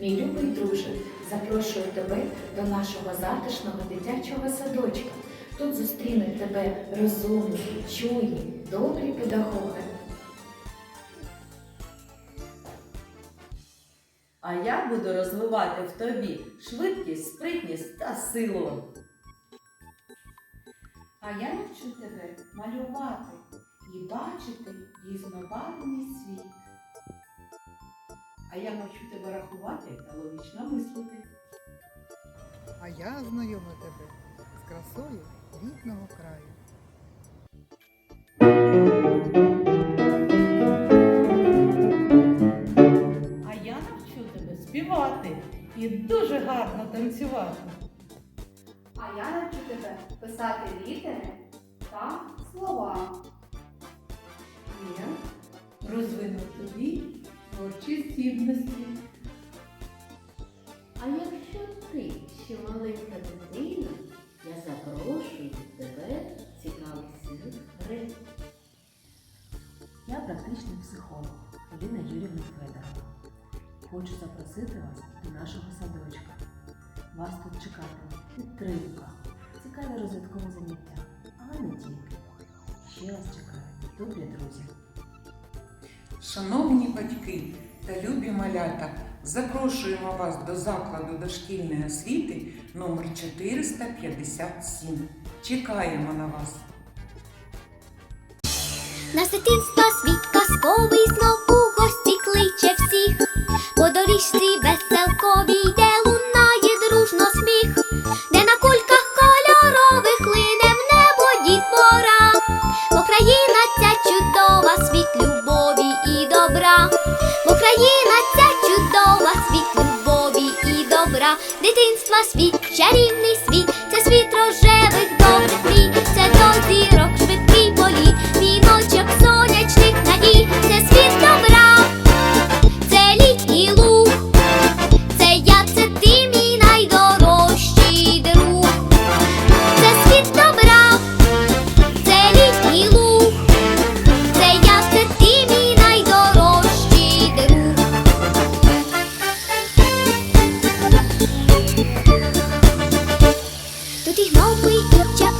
Мій любий друже, запрошую тебе до нашого затишного дитячого садочка. Тут зустрінуть тебе розумні, чуйні, добрі педагоги. А я буду розвивати в тобі швидкість, спритність та силу. А я навчу тебе малювати і бачити різнобарвний світ. А я навчу тебе рахувати та логічно мислити. А я знайомлю тебе з красою рідного краю. А я навчу тебе співати і дуже гарно танцювати. А я навчу тебе писати літери та слова. Я розвину тобі творчі. А якщо ти ще маленька дитина, я запрошую тебе світ гри. Я практичний психолог Поліна Юрівна Федорова. Хочу запросити вас до нашого садочка. Вас тут чекатиме підтримка, цікаві розвиткові заняття, але не тільки. Ще вас чекають добрі друзі. Шановні батьки та любі малята, запрошуємо вас до закладу дошкільної освіти номер 457. Чекаємо на вас! Нас дитинство добра. Дитинства світ, чарівний світ, це світ рожевих tôi thì mau quy được chắc